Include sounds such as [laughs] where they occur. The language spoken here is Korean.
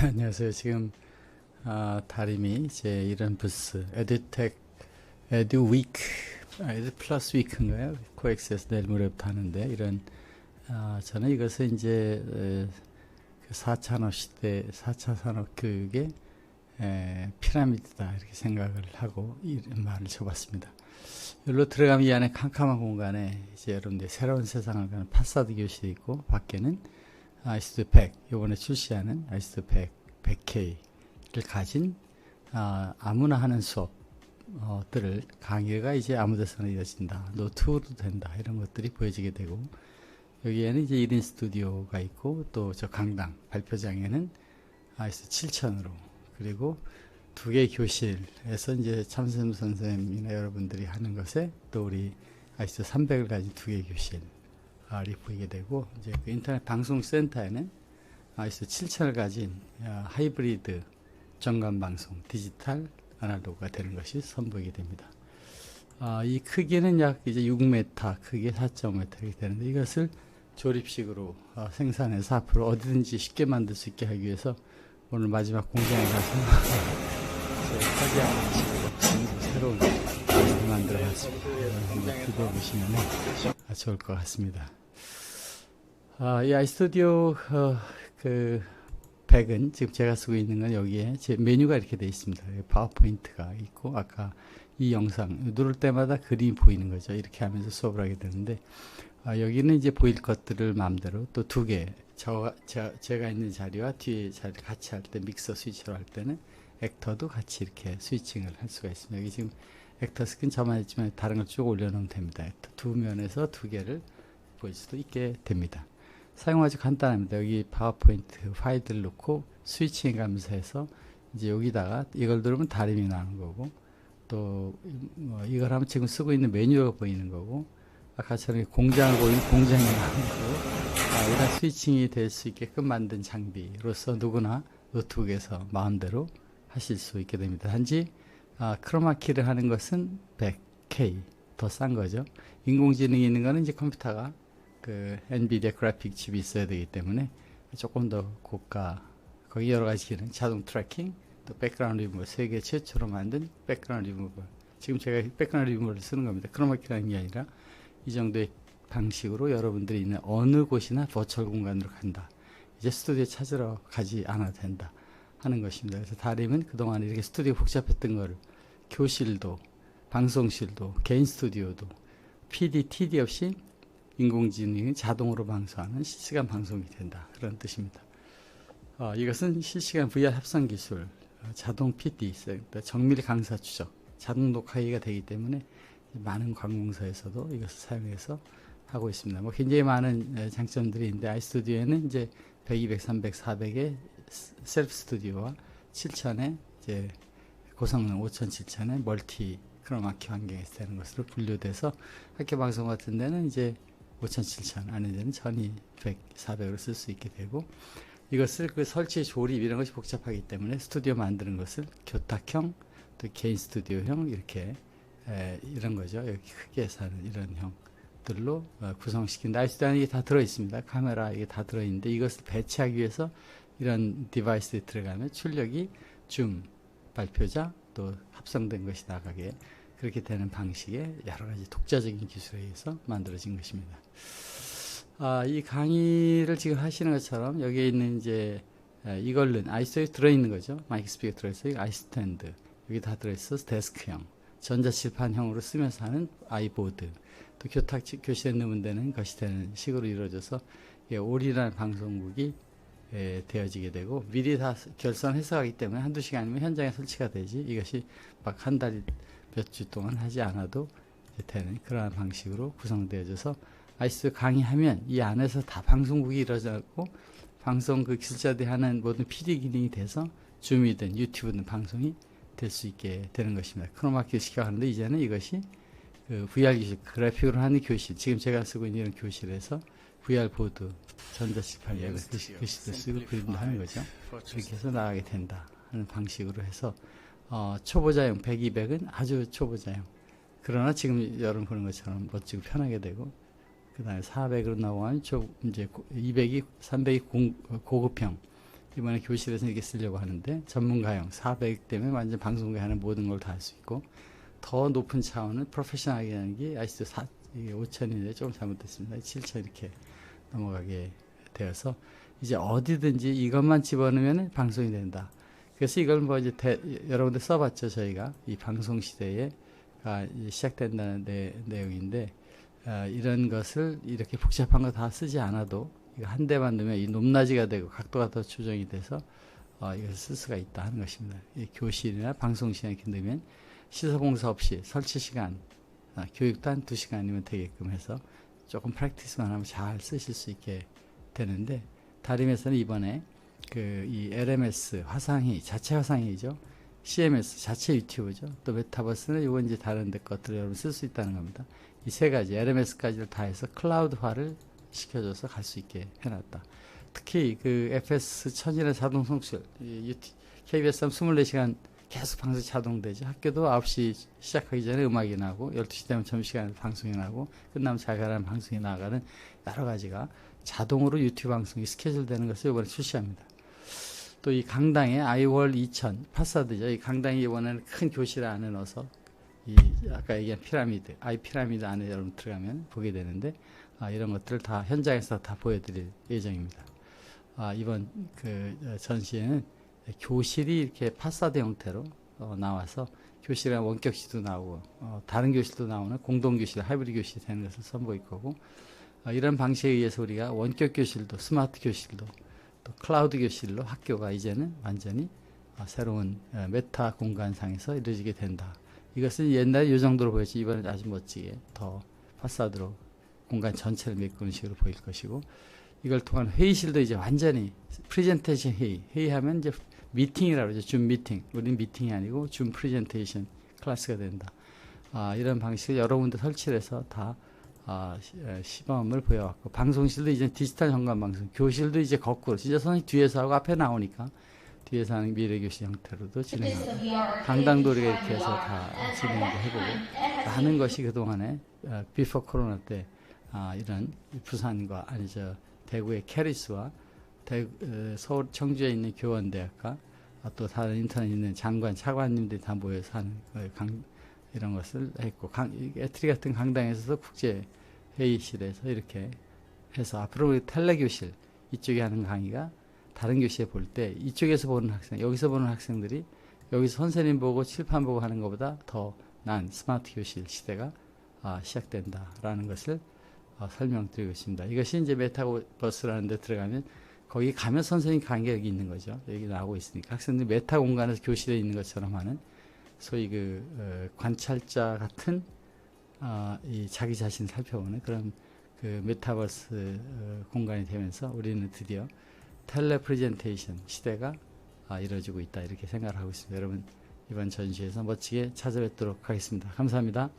[laughs] 안녕하세요. 지금 아, 다림이 제 이런 부스 에듀텍 에듀위크 아, 에듀 플러스 위크인가요? 코엑스에서 내일 모레부터 하는데 이런 아, 저는 이것을 이제 에, 그 4차 산업 시대 4차 산업 교육의 에, 피라미드다 이렇게 생각을 하고 이런 말을 줘봤습니다. 여기로 들어가면 이 안에 캄캄한 공간에 이제 여러분들 새로운 세상을 가는 파사드 교실이 있고 밖에는 아이스트 100 이번에 출시하는 100 100K를 가진 아, 아무나 하는 수업들을 강의가 이제 아무데서나 이어진다. 노트도 된다. 이런 것들이 보여지게 되고 여기에는 이제 1인 스튜디오가 있고 또 저 강당 발표장에는 아이스 7000으로 그리고 두 개 교실에서 이제 참선 선생님이나 여러분들이 하는 것에 또 우리 아이스 300을 가진 두 개 교실 이 보이게 되고 이제 그 인터넷 방송 센터에는 아이스 7000을 가진 아, 하이브리드 전관 방송 디지털 아날로그가 되는 것이 선보이게 됩니다. 아, 이 크기는 약 이제 6m, 크기 4.5m 이렇게 되는데 이것을 조립식으로 어, 생산해서 앞으로 어디든지 쉽게 만들 수 있게 하기 위해서 오늘 마지막 공장에 가서 새로운 만들어 봤습니다. 한번 기대해 보시면 좋을 것 같습니다. 아, 이 아이스튜디오 어, 그 백은 지금 제가 쓰고 있는 건 여기에 제 메뉴가 이렇게 되어 있습니다. 파워포인트가 있고 아까 이 영상 누를 때마다 그림이 보이는 거죠. 이렇게 하면서 수업을 하게 되는데 아, 여기는 이제 보일 것들을 마음대로 또 두 개. 제가 있는 자리와 뒤에 자리 같이 할 때 믹서 스위치로 할 때는 액터도 같이 이렇게 스위칭을 할 수가 있습니다. 여기 지금 액터 스킨 저만 했지만 다른 걸 쭉 올려놓으면 됩니다. 두 면에서 두 개를 보일 수도 있게 됩니다. 사용 아주 간단합니다. 여기 파워포인트 파일들 넣고 스위칭 가면서 해서 이제 여기다가 이걸 누르면 다림이 나는 거고 또뭐 이걸 하면 지금 쓰고 있는 메뉴가 보이는 거고 아까처럼 공장을 보이는 공장이 [laughs] 나는 거고 아, 이런 스위칭이 될 수 있게끔 만든 장비로서 누구나 노트북에서 마음대로 하실 수 있게 됩니다. 단지 아, 크로마키를 하는 것은 100K 더 싼 거죠. 인공지능이 있는 거는 이제 컴퓨터가 그 엔비디아 그래픽 칩이 있어야 되기 때문에 조금 더 고가 거기 여러 가지 기능 자동 트래킹 또 백그라운드 리무버 세계 최초로 만든 백그라운드 리무버. 지금 제가 백그라운드 리무버를 쓰는 겁니다. 크로마키라는 게 아니라 이 정도의 방식으로 여러분들이 있는 어느 곳이나 버추얼 공간으로 간다. 이제 스튜디오 찾으러 가지 않아도 된다 하는 것입니다. 그래서 다림은 그동안 이렇게 스튜디오 복잡했던 거를 교실도 방송실도 개인 스튜디오도 PD, TD 없이 인공지능이 자동으로 방송하는 실시간 방송이 된다. 그런 뜻입니다. 어, 이것은 실시간 VR 합성 기술, 어, 자동 PD, 그러니까 정밀 강사 추적, 자동 녹화기가 되기 때문에 많은 관공서에서도 이것을 사용해서 하고 있습니다. 뭐 굉장히 많은 장점들이 있는데 아이스튜디오에는 이제 100, 200, 300, 400의 셀프 스튜디오와 7000의 이제 고성능 5000, 7000의 멀티 크로마키 환경에서 되는 것으로 분류돼서 학교 방송 같은 데는 이제 5천, 7천, 아닌 데는 1200, 400으로 쓸 수 있게 되고 이것을 그 설치, 조립 이런 것이 복잡하기 때문에 스튜디오 만드는 것을 교탁형, 또 개인 스튜디오형 이렇게 에, 이런 거죠. 여기 크게 사는 이런 형들로 어, 구성시킨 나이스도 안에 다 들어 있습니다. 카메라 이게 다 들어 있는데 이것을 배치하기 위해서 이런 디바이스에 들어가면 출력이 줌 발표자 또 합성된 것이 나가게 그렇게 되는 방식의 여러 가지 독자적인 기술에 의해서 만들어진 것입니다. 아, 이 강의를 지금 하시는 것처럼 여기에 있는 이제 이걸는 아이스에 들어있는 거죠. 마이크 스피커 들어있어요. 아이스탠드 여기 다 들어있어 데스크형 전자칠판형으로 쓰면서 하는 아이보드 또 교탁 교실에 넣으면 되는 것이 되는 식으로 이루어져서 올이라는 방송국이 에, 되어지게 되고 미리 다 결선해서 하기 때문에 한두 시간이면 현장에 설치가 되지 이것이 막 한 달 몇 주 동안 하지 않아도 되는 그러한 방식으로 구성되어져서 아이스 강의하면 이 안에서 다 방송국이 이루어졌고 방송 그 기술자들이 하는 모든 PD 기능이 돼서 줌이든 유튜브든 방송이 될 수 있게 되는 것입니다. 크로마키 시켜가는데 이제는 이것이 그 VR 교실 그래픽으로 하는 교실 지금 제가 쓰고 있는 이런 교실에서 VR 보드 전자칠판에 글씨도 쓰고 그림도 하는 거죠. 그렇게 해서 나가게 된다 하는 방식으로 해서 어, 초보자용 100, 200은 아주 초보자용. 그러나 지금 여러분 보는 것처럼 멋지고 편하게 되고 그 다음에 400으로 나오면 초, 이제 200이 300이 공, 고급형 이번에 교실에서 이렇게 쓰려고 하는데 전문가용 400 때문에 완전 방송국에 하는 모든 걸 다 할 수 있고 더 높은 차원은 프로페셔널하게 하는 게 아직도 4, 5천인데 조금 잘못됐습니다. 7천 이렇게 넘어가게 되어서 이제 어디든지 이것만 집어넣으면 방송이 된다. 그래서 이걸 뭐 이제 대, 여러분들 써봤죠 저희가 이 방송 시대에 아, 시작된다는 내, 내용인데 아, 이런 것을 이렇게 복잡한 거 다 쓰지 않아도 이거 한 대만 넣으면 이 높낮이가 되고 각도가 더 조정이 돼서 어, 이것을 쓸 수가 있다 하는 것입니다. 이 교실이나 방송 시간에 이렇게 넣으면 시서공사 없이 설치 시간, 아, 교육도 한두 시간이면 되게끔 해서 조금 프랙티스만 하면 잘 쓰실 수 있게 되는데 다림에서는 이번에 그 이 LMS 화상이 자체 화상이죠. CMS 자체 유튜브죠. 또 메타버스는 이건 이제 다른 데 것들 여러분 쓸 수 있다는 겁니다. 이 세 가지 LMS까지를 다 해서 클라우드화를 시켜줘서 갈 수 있게 해놨다. 특히 그 FS 천일의 자동 송출, KBS 24시간 계속 방송 자동되죠. 학교도 9시 시작하기 전에 음악이 나고 12시 되면 점심시간에 방송이 나고 끝나면 자가라는 방송이 나가는 여러 가지가 자동으로 유튜브 방송이 스케줄 되는 것을 이번에 출시합니다. 또 이 강당에 아이월 2000 파사드죠. 이 강당이 이번에는 큰 교실 안에 넣어서 이 아까 얘기한 피라미드, 아이 피라미드 안에 여러분 들어가면 보게 되는데 아, 이런 것들을 다 현장에서 다 보여드릴 예정입니다. 아, 이번 그 어, 전시회는 교실이 이렇게 파사드 형태로 어, 나와서 교실이랑 원격식도 나오고 어, 다른 교실도 나오는 공동 교실, 하이브리드 교실이 되는 것을 선보일 거고 어, 이런 방식에 의해서 우리가 원격 교실도 스마트 교실도 또 클라우드 교실로 학교가 이제는 완전히 어, 새로운 어, 메타 공간상에서 이루어지게 된다. 이것은 옛날에 이 정도로 보였지 이번엔 아주 멋지게 더 파사드로 공간 전체를 메꾸는 식으로 보일 것이고 이걸 통한 회의실도 이제 완전히 프레젠테이션 회의 회의하면 이제 미팅이라고 그러죠. 줌 미팅. 우리는 미팅이 아니고 줌 프레젠테이션 클래스가 된다. 아, 이런 방식을 여러 군데 설치를 해서 다 아, 시, 시범을 보여왔고 방송실도 이제 디지털 현관 방송 교실도 이제 거꾸로 진짜 선생님 뒤에서 하고 앞에 나오니까 뒤에서 하는 미래 교실 형태로도 진행하고 강당도 우리가 이렇게 해서 다 진행도 해보고 하는 것이 그동안에 어, 비포 코로나 때 아, 이런 부산과 아니죠 대구의 캐리스와 대, 어, 서울 청주에 있는 교원대학과 아, 또 다른 인터넷 있는 장관 차관님들이 다 모여서 하는 어, 강, 이런 것을 했고 강, 이 에트리 같은 강당에서도 국제 회의실에서 이렇게 해서 앞으로 우리 텔레교실 이쪽에 하는 강의가 다른 교실에 볼 때 이쪽에서 보는 학생 여기서 보는 학생들이 여기서 선생님 보고 칠판 보고 하는 것보다 더 난 스마트 교실 시대가 아, 시작된다라는 것을 어, 설명드리고 있습니다. 이것이 이제 메타버스라는 데 들어가면 거기 가면 선생님 관계가 여기 있는 거죠. 여기 나오고 있으니까 학생들이 메타 공간에서 교실에 있는 것처럼 하는 소위 그 어, 관찰자 같은 어, 이 자기 자신 살펴보는 그런 그 메타버스 어, 공간이 되면서 우리는 드디어 텔레 프레젠테이션 시대가 아, 이루어지고 있다 이렇게 생각을 하고 있습니다. 여러분 이번 전시회에서 멋지게 찾아뵙도록 하겠습니다. 감사합니다.